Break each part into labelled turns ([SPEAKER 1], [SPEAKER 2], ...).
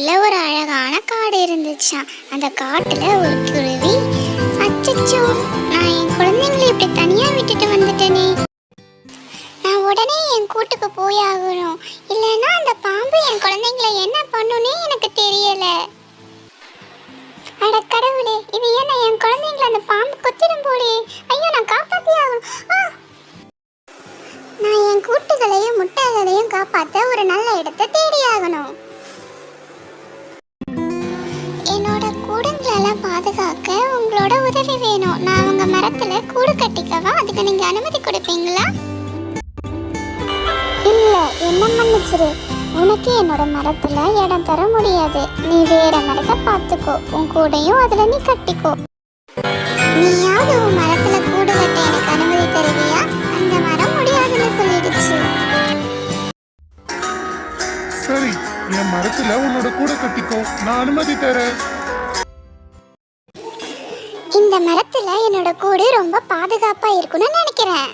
[SPEAKER 1] ஊர்ல ஒரு அழகான காடு இருந்துச்சாம். அந்த காட்டுல ஒரு குருவி. அச்சச்சோ நான் என் குழந்தைங்களை இப்படி தனியா விட்டுட்டு வந்துட்டேனே. நான் உடனே என் கூட்டுக்கு போய் ஆகணும் இல்லைன்னா அந்த பாம்பு என் குழந்தைங்களை என்ன பண்ணுனே எனக்கு தெரியல. அட கடவுளே இது என்ன என் குழந்தைங்களை அந்த பாம்பு கொத்திடும் போலே? ஐயோ நான் காப்பாத்தி ஆகணும். நான் என் கூட்டுகளையும் முட்டைகளையும் காப்பாற்ற ஒரு நல்ல இடத்தை தேடியாகணும் பாதுகாக்க உங்களோட உதவி வேணும். நான் உங்க மரத்துல கூடு கட்டிக்கவா? அதுக்கு நீங்க அனுமதி கொடுப்பீங்களா? இல்ல என்ன மன்னிச்சிரு. உனக்கு என்னோட மரத்துல இடம் தர முடியாது. நீ வேற மரத்தை பார்த்துக்கோ. உன் கூடையும் அதுல நீ கட்டிக்கோ. நீயாவது உன் மரத்துல கூடு கட்ட எனக்கு அனுமதி தருவியா? அந்த மரம் முடியாதுன்னு சொல்லிடுச்சு.
[SPEAKER 2] சரி என் மரத்துல உன்னோட கூட கட்டிக்கோ. நான் அனுமதி தரேன்.
[SPEAKER 1] இந்த மரத்துல என்னோட கூடு ரொம்ப பாதுகாப்பா இருக்கும்னு நினைக்கிறேன்.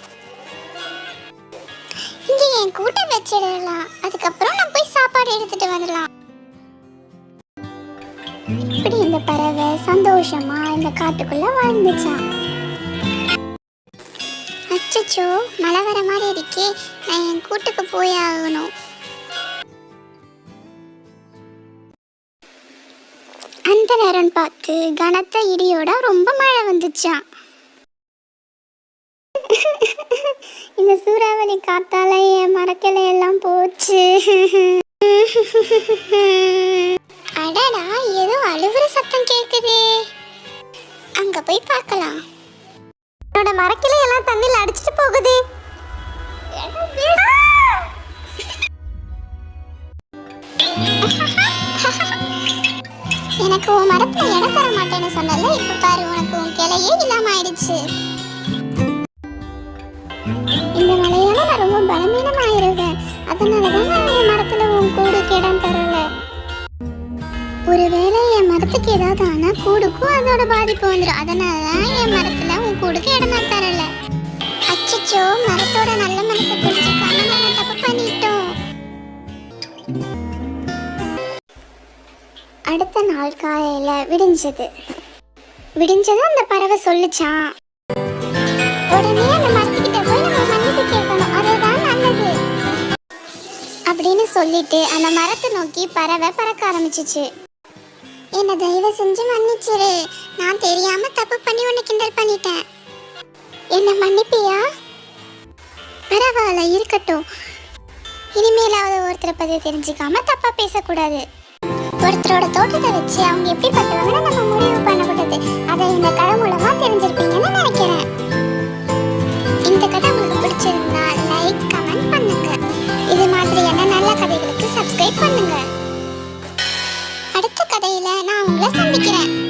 [SPEAKER 1] இங்க என் கூட்டை வச்சிடலாம். அதுக்கப்புறம் நான் போய் சாப்பாடு எடுத்துட்டு வந்துடலாம். இப்படி இந்த பறவை சந்தோஷமா இந்த காட்டுக்குள்ள வாழ்ந்துச்சான் அச்சச்சோ மழை வர மாதிரி இருக்கே. நான் என் கூட்டுக்கு போய் ஆகணும். அந்த நேரம் பார்த்து கனத்த இடியோட ரொம்ப மழை வந்துச்சான் இந்த சூறாவளி காத்தால என் மரக்கிளை எல்லாம் போச்சு. அடடா ஏதோ அழுகுற சத்தம் கேக்குதே. அங்க போய் பார்க்கலாம். என்னோட மரக்கிளை எல்லாம் தண்ணியில் அடிச்சிட்டு போகுது. எனக்கு உன் மரத்துல இடம் தர மாட்டேன்னு சொன்னல இப்ப பாரு உனக்கு உன் கிளையே இல்லாம ஆயிடுச்சு இந்த மலையால நான் ரொம்ப பலவீனம் ஆயிருவேன் அதனாலதான் நான் என் மரத்துல உன் கூடுக்கு இடம் தரல. ஒருவேளை என் மரத்துக்கு ஏதாவது ஆனா கூடுக்கும் அதோட பாதிப்பு வந்துடும் அதனாலதான் என் மரத்துல உன் கூடுக்கு இடம் நான் தரல. அச்சச்சோ மரத்தோட நல்ல மனசை புரிஞ்சுக்காம தப்பு பண்ணிட்டோம். அடுத்த நாள் காலையில விடிஞ்சது. விடிஞ்சதும் அந்த பறவை சொல்லுச்சான் உடனே அந்த மரத்துக்கிட்ட போய் நம்ம மன்னிப்பு கேட்கணும். அதுதான் நல்லது. அப்படின்னு சொல்லிட்டு அந்த மரத்தை நோக்கி பறவை பறக்க ஆரம்பிச்சிச்சு. என்ன தயவு செஞ்சு மன்னிச்சிரு. நான் தெரியாம தப்பு பண்ணி உன்னை கிண்டல் பண்ணிட்டேன். என்ன மன்னிப்பியா? பரவாயில்ல இருக்கட்டும். இனிமேலாவது ஒருத்தரை பத்தி தெரிஞ்சுக்காம தப்பா பேசக்கூடாது. ஒருத்தரோட தோட்டத்தை வச்சு அவங்க எப்படி பண்ணுவாங்கன்னு நம்ம முடிவு பண்ணக்கூடாது அதை இந்த கதை மூலமா தெரிஞ்சிருப்பீங்க.